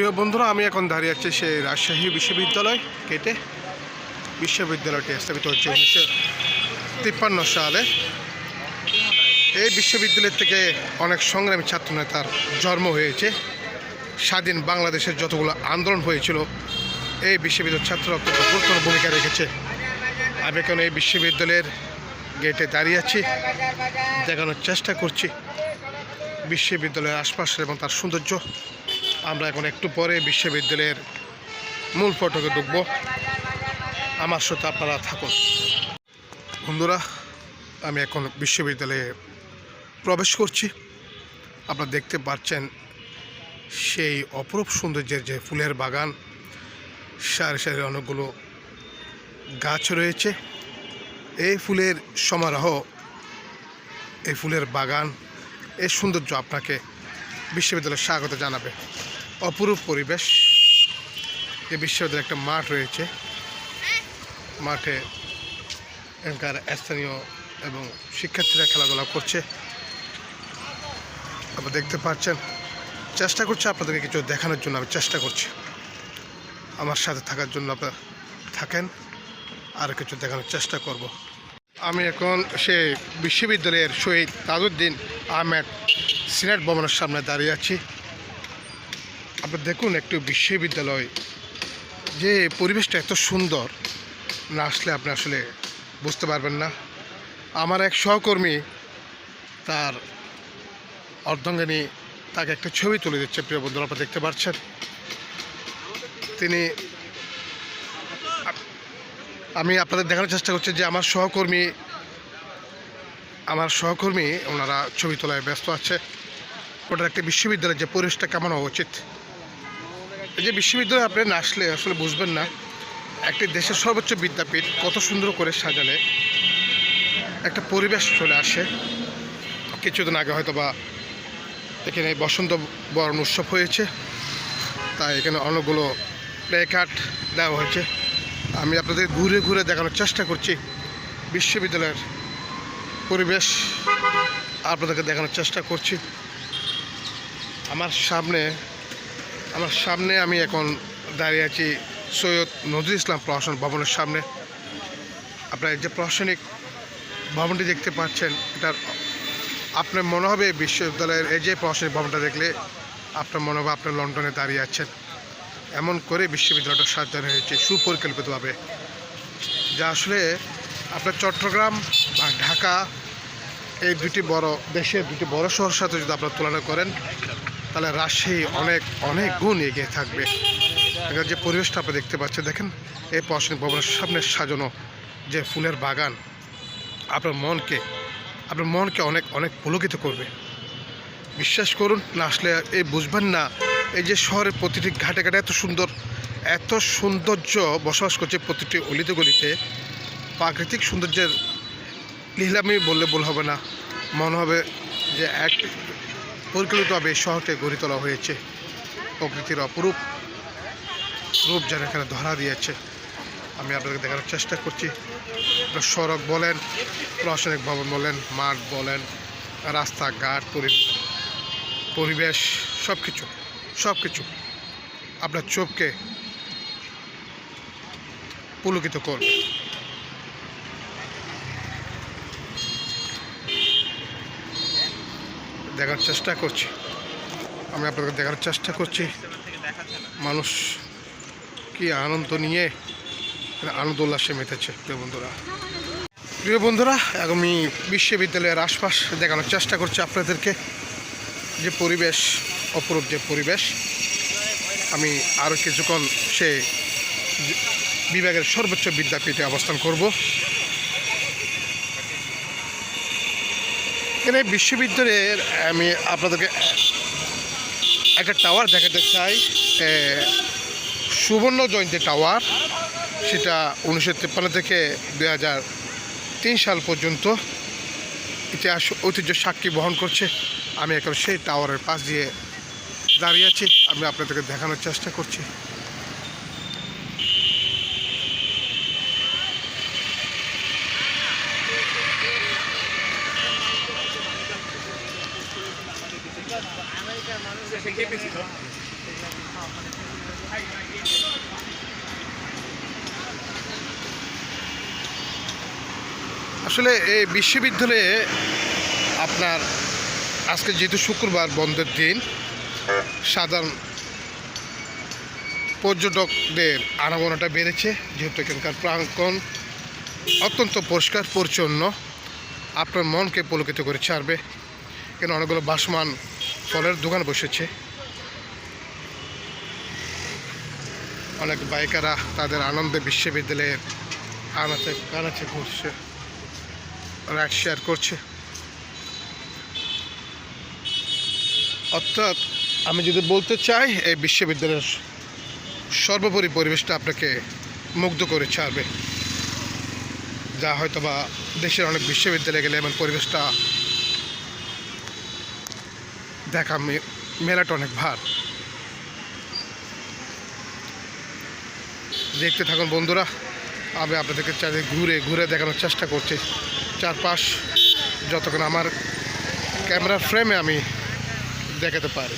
প্রিয় বন্ধুরা, আমি এখন দাঁড়িয়ে আছি সেই রাজশাহী বিশ্ববিদ্যালয় কেটে বিশ্ববিদ্যালয়টি স্থাপিত হচ্ছে উনিশশো তিপ্পান্ন সালে। এই বিশ্ববিদ্যালয় থেকে অনেক সংগ্রামী ছাত্র নেতার জন্ম হয়েছে। স্বাধীন বাংলাদেশের যতগুলো আন্দোলন হয়েছিল, এই বিশ্ববিদ্যালয়ের ছাত্ররা অত্যন্ত গুরুত্বপূর্ণ ভূমিকা রেখেছে। আমি এখন এই বিশ্ববিদ্যালয়ের গেটে দাঁড়িয়ে আছি, দেখানোর চেষ্টা করছি। বিশ্ববিদ্যালয়ের আশপাশের এবং তার সৌন্দর্য আমরা এখন একটু পরে বিশ্ববিদ্যালয়ের মূল ফটকে ঢুকব। আমার সাথে আপনারা থাকুন। বন্ধুরা, আমি এখন বিশ্ববিদ্যালয়ে প্রবেশ করছি। আপনারা দেখতে পাচ্ছেন সেই অপরূপ সৌন্দর্যের যে ফুলের বাগান, সারি সারি অনেকগুলো গাছ রয়েছে। এই ফুলের সমারোহ, এই ফুলের বাগান, এই সৌন্দর্য আপনাকে বিশ্ববিদ্যালয়ে স্বাগত জানাবে। অপরূপ পরিবেশ। এই বিশ্ববিদ্যালয়ে একটা মাঠ রয়েছে। মাঠে এখানকার স্থানীয় এবং শিক্ষার্থীরা খেলাধুলা করছে। আপনারা দেখতে পাচ্ছেন। চেষ্টা করছি আপনাদেরকে কিছু দেখানোর জন্য, আমি চেষ্টা করছি। আমার সাথে থাকার জন্য আপনারা থাকেন। আর কিছু দেখানোর চেষ্টা করব। আমি এখন সে বিশ্ববিদ্যালয়ের শহীদ তাজউদ্দিন আহমেদ সিনেট ভবনের সামনে দাঁড়িয়ে আছি। আপনি দেখুন একটু বিশ্ববিদ্যালয়। যে পরিবেশটা এত সুন্দর, না আসলে আপনি আসলে বুঝতে পারবেন না। আমার এক সহকর্মী, তার অর্ধাঙ্গিনী, তাকে একটা ছবি তুলে দিচ্ছে, প্রিয় বন্ধুরা আপনারা দেখতে পাচ্ছেন। তিনি আমি আপনাদের দেখানোর চেষ্টা করছি যে আমার সহকর্মী আমার সহকর্মী, ওনারা ছবি তোলায় ব্যস্ত আছে। ওটার একটা বিশ্ববিদ্যালয়ের যে পরিবেশটা কেমন হওয়া উচিত? এই যে বিশ্ববিদ্যালয়ে আপনি না আসলে আসলে বুঝবেন না। একটি দেশের সর্বোচ্চ বিদ্যাপীঠ কত সুন্দর করে সাজালে, একটা পরিবেশ চলে আসে। কিছুদিন আগে হয়তো বা এখানে বসন্ত বরণ উৎসব হয়েছে, তাই এখানে অনেকগুলো প্লে কার্ড দেওয়া হয়েছে। আমি আপনাদের ঘুরে ঘুরে দেখানোর চেষ্টা করছি বিশ্ববিদ্যালয়ের পরিবেশ, আপনাদেরকে দেখানোর চেষ্টা করছি। আমার সামনে আমার সামনে আমি এখন দাঁড়িয়ে আছি সৈয়দ নজরুল ইসলাম প্রশাসন ভবনের সামনে। আপনার যে প্রশাসনিক ভবনটি দেখতে পাচ্ছেন, এটার আপনার মনে হবে বিশ্ববিদ্যালয়ের এই যে প্রশাসনিক ভবনটা দেখলে আপনার মনে হবে আপনার লন্ডনে দাঁড়িয়ে আছেন। এমন করে বিশ্ববিদ্যালয়টা সাজানো হয়েছে সুপরিকল্পিতভাবে। যা আসলে আপনার চট্টগ্রাম বা ঢাকা এই দুটি বড় দেশের দুটি বড় শহরের সাথে যদি আপনারা তুলনা করেন তাহলে রাজশাহী অনেক অনেক গুণ এগিয়ে থাকবে। এখানে যে পরিবেশটা আপনি দেখতে পাচ্ছেন, দেখেন, এই প্রশাসনিক ভবনের সামনে সাজানো যে ফুলের বাগান, আপনার মনকে আপনার মনকে অনেক অনেক পুলকিত করবে। বিশ্বাস করুন, না আসলে এই বুঝবেন না, এই যে শহরের প্রতিটি ঘাটে ঘাটে এত সুন্দর, এত সৌন্দর্য বসবাস করছে প্রতিটি অলিতে গলিতে, প্রাকৃতিক সৌন্দর্যের লিহলামি বললে ভুল হবে না। মনে হবে যে এক পরিকল্পিতভাবে এই শহরকে গড়ে তোলা হয়েছে। প্রকৃতির অপরূপ রূপ যেন এখানে ধরা দিয়েছে। আমি আপনাদেরকে দেখানোর চেষ্টা করছি। সড়ক বলেন, প্রশাসনিক ভবন বলেন, মাঠ বলেন, রাস্তাঘাট পরিবেশ সব কিছু সব কিছু আপনার চোখকে পুলকিত করবে। দেখার চেষ্টা করছি। আমি আপনাদের দেখার চেষ্টা করছি। মানুষ কি আনন্দ নিয়ে আনন্দ উল্লাসে মেতেছে, প্রিয় বন্ধুরা। প্রিয় বন্ধুরা আমি বিশ্ববিদ্যালয়ের আশপাশ দেখানোর চেষ্টা করছি আপনাদেরকে। যে পরিবেশ, অপরূপ যে পরিবেশ, আমি আরও কিছুক্ষণ সে বিভাগের সর্বোচ্চ বিদ্যাপীঠে অবস্থান করব। এখানে বিশ্ববিদ্যালয়ের, আমি আপনাদেরকে একটা টাওয়ার দেখাতে চাই। সুবর্ণ জয়ন্তী টাওয়ার সেটা উনিশশো তিপ্পান্ন থেকে দুই তিন সাল পর্যন্ত ইতিহাস, ঐতিহ্য সাক্ষী বহন করছে। আমি এখন সেই টাওয়ারের পাশ দিয়ে দাঁড়িয়ে আছি। আমি আপনাদেরকে দেখানোর চেষ্টা করছি। আসলে এই বিশ্ববিদ্যালয়ে আপনার আজকে যেহেতু শুক্রবার বন্ধের দিন, সাধারণ পর্যটকদের আনাগোনাটা বেড়েছে, যেহেতু এখানকার প্রাঙ্গণ অত্যন্ত পরিষ্কার, পরিচ্ছন্ন। আপনার মনকে পুলকিত করে ছাড়বে। এখানে অনেকগুলো বাসমান ফলের দোকান বসেছে। অনেক বাইকাররা তাদের আনন্দে বিশ্ববিদ্যালয়ের আনাচে কানাচে ঘুরছে রাইড শেয়ার করছে। অর্থাৎ আমি যদি বলতে চাই, এই বিশ্ববিদ্যালয়ের সর্বোপরি পরিবেশটা আপনাকে মুগ্ধ করে ছাড়বে। যা হয়তো বা দেশের অনেক বিশ্ববিদ্যালয়ে গেলে এমন পরিবেশটা দেখা মেলাটা অনেক ভার। দেখতে থাকুন বন্ধুরা, আমি আপনাদেরকে চারিদিকে ঘুরে ঘুরে দেখানোর চেষ্টা করছি। চারপাশ যতক্ষণ আমার ক্যামেরার ফ্রেমে আমি দেখাতে পারি।